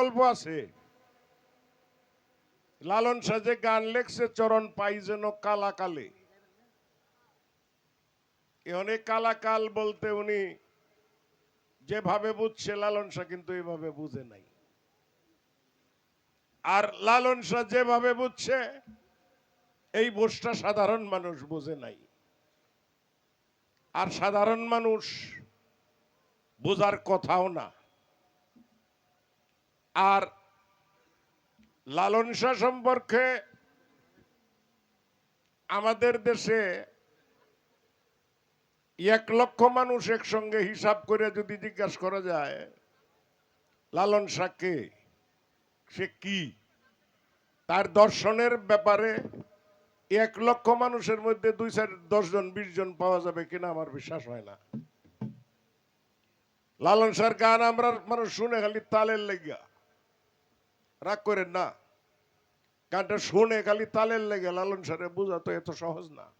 গল্প আছে। লালন সাজে গান লেখছে, চরণ পাই যেন কালা কালে এ অনেক কালাকাল বলতে উনি যেভাবে বুঝছে, লালন শাহ কিন্তু এভাবে বুঝে নাই। আর লালন শাহ যেভাবে বুঝছে, এই বোঝটা সাধারণ মানুষ বুঝে নাই। আর সাধারণ মানুষ বোঝার কথাও না। আর লালন শাহ সম্পর্কে আমাদের দেশে এক লক্ষ মানুষ একসঙ্গে হিসাব করে যদি জিজ্ঞাসা করা যায় লালন শাহ কে? সে কি? তার দর্শনের ব্যাপারে এক লক্ষ মানুষের মধ্যে দুই চার দশ জন বিশ জন পাওয়া যাবে কিনা আমার বিশ্বাস হয় না। লালন শাহর গান আমরা মানুষ শুনে খালি তালের লেগা রাগ করেন না। গানটা শুনে খালি তালের লেগে লালন সারে বোঝা তো এত সহজ না।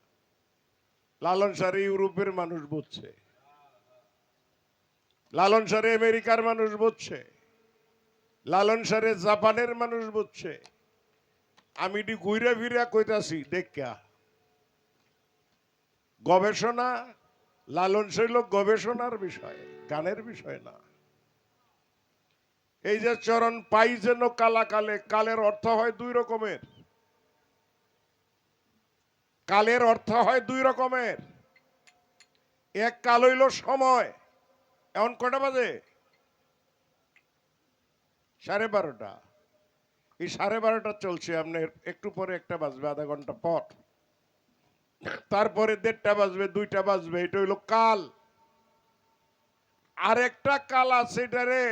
লালন সারে ইউরোপের মানুষ বুঝছে। লালন সারে আমেরিকার মানুষ বুঝছে। লালন সারে জাপানের মানুষ বুঝছে। আমি ডি ঘুরে ফিরে কইতাছি দেখা গবেষণা, লালন শৈল গবেষণার বিষয়, গানের বিষয় না। এই যে চরণ পাই যেন কালা কালে, কালের অর্থ হয় দুই রকমের। কালের অর্থ হয় দুই রকমের। এক কাল হইল সময়। এমন কটা বাজে? সাড়ে বারোটা। এই সাড়ে বারোটা চলছে আপনার একটু পরে একটা বাজবে, আধা ঘণ্টা পর। তারপরে দেড়টা বাজবে, দুইটা বাজবে, এটা হইল কাল। আর একটা কাল আছে এটারে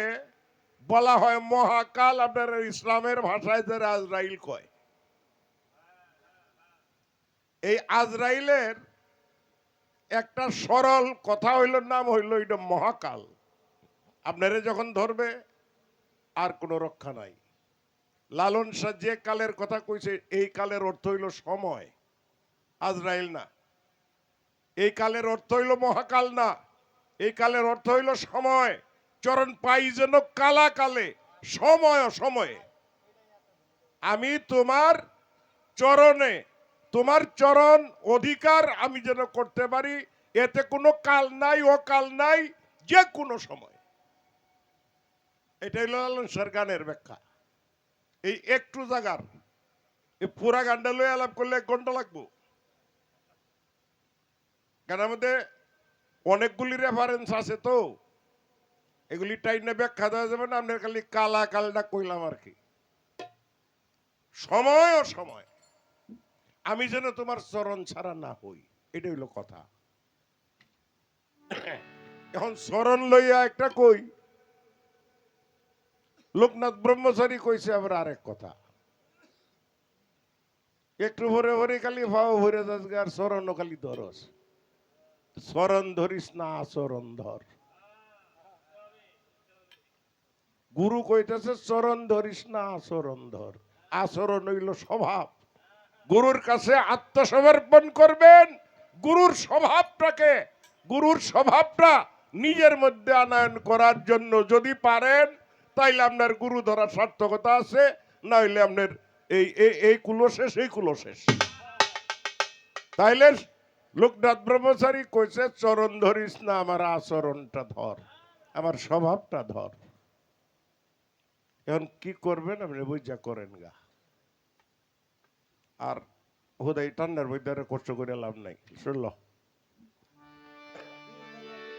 বলা হয় মহাকাল আপনার ইসলামের ভাষায় যারা আজরাইল কয়। এই আজরাইলের একটা সরল কথা হইল, নাম হইল এটা মহাকাল। আপনারা যখন ধরবে, আর কোনো রক্ষা নাই। লালন শাহ যে কালের কথা কইছে, এই কালের অর্থ হইল সময়, আজরাইল না। এই কালের অর্থ হইল মহাকাল না। এই কালের অর্থ হইল সময়। চরণ পাই যেন কালা কালে, সময় সময়ে আমি তোমার চরণে, তোমার চরণ অধিকার আমি যেন করতে পারি, এতে কোনো কাল নাই ও কাল নাই, যে কোনো সময়। এটাই হলো লালন শাহর গানের ব্যাখ্যা। এই একটু জাগার এই পুরা গানটা লয়ে আলাপ করলে এক ঘণ্টা লাগবো। গানের মধ্যে অনেকগুলি রেফারেন্স আছে তো। এগুলি টাইনে ব্যাখ্যা দেওয়া যাবে না আপনার খালি কালা কালটা কইলাম আর কি। সময় ও সময়। আমি যেন তোমার চরণ ছাড়া না হই এটা হইল কথা। এখন চরণ লইয়া একটা কই, লোকনাথ ব্রহ্মচারী কইছে আবার আরেক কথা। একটু ভরে ভরে খালি ভাও ভরে যাস আর চরণ খালি ধরস। চরণ ধরিস না আচরণ ধর। গুরু কইতেছে, চরণ ধরিস না, আচরণ ধর। আচরণ হইল স্বভাব। গুরুর কাছে আত্মসমর্পণ করবেন, গুরুর স্বভাবটাকে, গুরুর স্বভাবটা নিজের মধ্যে আনয়ন করার জন্য যদি পারেন, তাইলে আপনার গুরু ধরার সার্থকতা আছে, নইলে আপনার এই, এই- কুলো শেষ, এই কুলো শেষ। তাইলে লোকনাথ ব্রহ্মচারী কইছে, চরণ ধরিস না, আমার আচরণটা ধর, আমার স্বভাবটা ধর। এখন কি করবেন? আপনি বুঝা করেন গা। আর হুদাই ঠান্ডার মধ্যে কষ্ট করে লাভ নাই, শুনলো?